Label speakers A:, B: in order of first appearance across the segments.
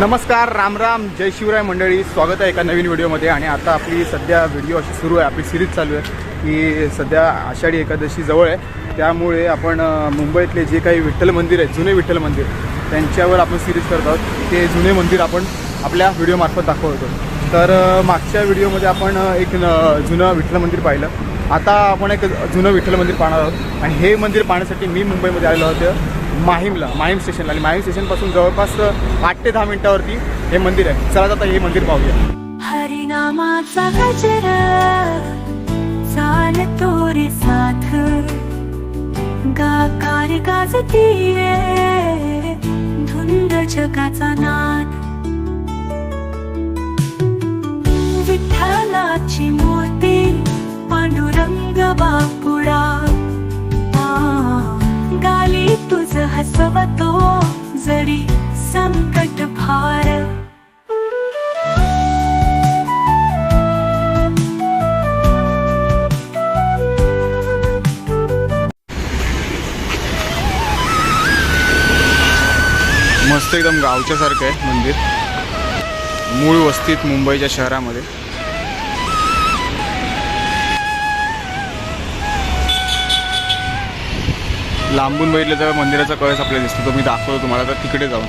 A: नमस्कार राम राम जय शिवराय मंडळी. स्वागत आहे एका नवीन व्हिडिओमध्ये आणि आता आपली सध्या व्हिडिओ अशी सुरू आहे. आपली सिरीज चालू आहे. की सध्या आषाढी एकादशी जवळ आहे. त्यामुळे आपण मुंबईतले जे काही विठ्ठल मंदिर आहेत जुने विठ्ठल मंदिर त्यांच्यावर आपण सिरीज करत आहोत. ते जुने मंदिर आपण आपल्या व्हिडिओमार्फत दाखवतो. तर मागच्या व्हिडिओमध्ये आपण एक न- जुनं विठ्ठल मंदिर पाहिलं. आता आपण एक जुनं विठ्ठल मंदिर पाहणार आहोत. आणि हे मंदिर पाहण्यासाठी मी मुंबईमध्ये आलेलो होतो. माहीमला माहीम स्टेशनला. आणि माहीम स्टेशनपासून जवळपास आठ ते दहा मिनिटावरती हे मंदिर आहे. चला आता हे मंदिर पाहूया.
B: हरिनामाचा गजर चालतो रे साथ. गाकार गाजतीये धुंद जगाचा नाद. विठ्ठलाची तुझ हसवतो जरी संकट फार
A: मस्त एकदम गावच्यासारखं आहे मंदिर. मूळ वस्तीत मुंबईच्या शहरामध्ये. लांबून बघितलं तर मंदिराचा कळस आपल्याला दिसतो. तो मी दाखवतो तुम्हाला तर तिकडे जाऊन.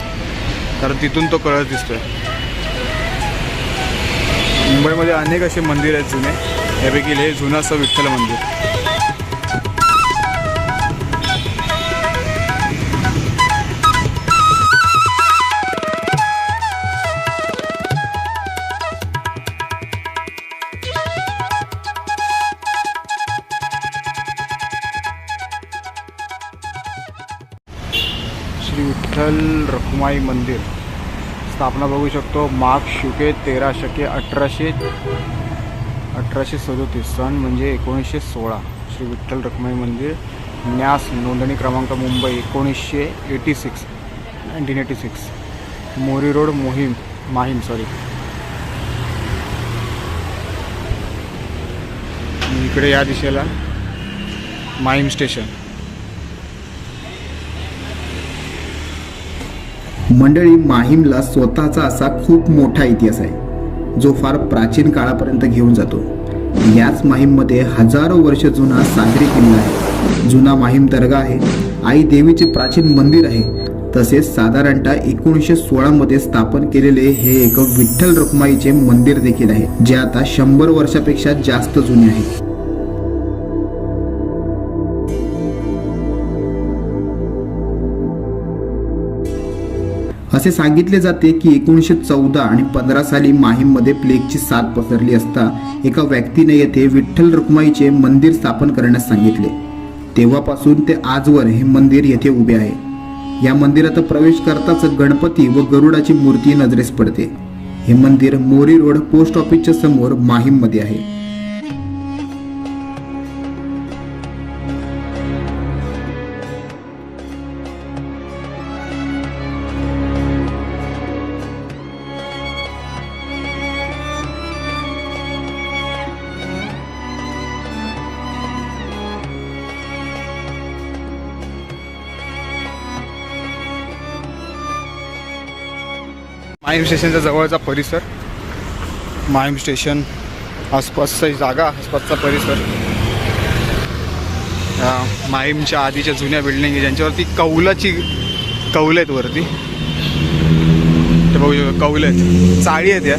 A: कारण तिथून तो कळस दिसतोय. मुंबईमध्ये अनेक असे मंदिर आहेत जुने. यापैकी हे जुनं असं विठ्ठल मंदिर. श्री विठ्ठल रखुमाई मंदिर. स्थापना बघू शकतो. माघ शुके तेरा शके अठराशे अठराशे सदोतीस. सन म्हणजे एकोणीसशे सोळा. श्री विठ्ठल रखुमाई मंदिर. न्यास नोंदणी क्रमांक मुंबई एकोणीसशे eighty six nineteen eighty six Mori road मोहीम माहीम सॉरी इकडे या दिशेला माहीम स्टेशन.
C: मंडळी माहीमला स्वतःचा असा खूप मोठा इतिहास आहे जो फार प्राचीन काळापर्यंत घेऊन जातो. याच माहीममध्ये हजारो वर्ष जुना सागरी किल्ला आहे. जुना माहीम दर्गा आहे. आई देवीचे प्राचीन मंदिर आहे. तसेच साधारणतः एकोणीसशे सोळामध्ये स्थापन केलेले हे एक विठ्ठल रखुमाईचे मंदिर देखील आहे जे आता शंभर वर्षापेक्षा जास्त जुने आहे. असे सांगितले जाते की एकोणीसशे चौदा आणि पंधरा साली माहीममध्ये प्लेगची साथ पसरली असता एका व्यक्तीने येथे विठ्ठल रुक्माईचे मंदिर स्थापन करण्यास सांगितले. तेव्हापासून ते आजवर हे मंदिर येथे उभे आहे. या मंदिरात प्रवेश करताच गणपती व गरुडाची मूर्ती नजरेस पडते. हे मंदिर मोरी रोड पोस्ट ऑफिसच्या समोर माहीममध्ये आहे.
A: माहीम स्टेशनच्या जवळचा परिसर. माहीम स्टेशन आसपासचा जागा आसपासचा परिसर. या माहीमच्या आधीच्या जुन्या बिल्डिंग आहे ज्यांच्यावरती कौलाची कौल आहेत वरती. ते बघू शकतो कौल आहेत. चाळी आहेत या.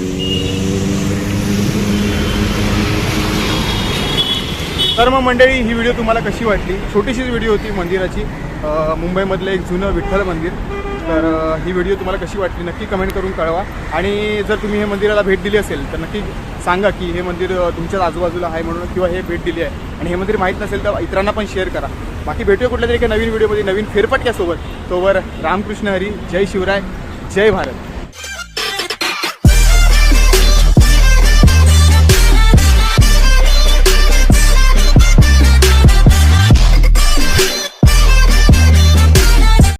A: तर मग मंडळी ही व्हिडिओ तुम्हाला कशी वाटली? छोटीशीच व्हिडिओ होती मंदिराची. मुंबईमधलं एक जुनं विठ्ठल मंदिर. तर ही व्हिडिओ तुम्हाला कशी वाटली? नक्की कमेंट करून कळवा. आणि जर तुम्ही हे मंदिराला भेट दिली असेल तर नक्की सांगा की हे मंदिर तुमच्याच आजूबाजूला आहे म्हणून किंवा हे भेट दिली आहे. आणि हे मंदिर माहीत नसेल तर इतरांना पण शेअर करा. बाकी भेटूया कुठल्या तरी एका नवीन व्हिडिओमध्ये नवीन फेरफटक्यासोबत. तोवर रामकृष्ण हरी जय शिवराय जय भारत.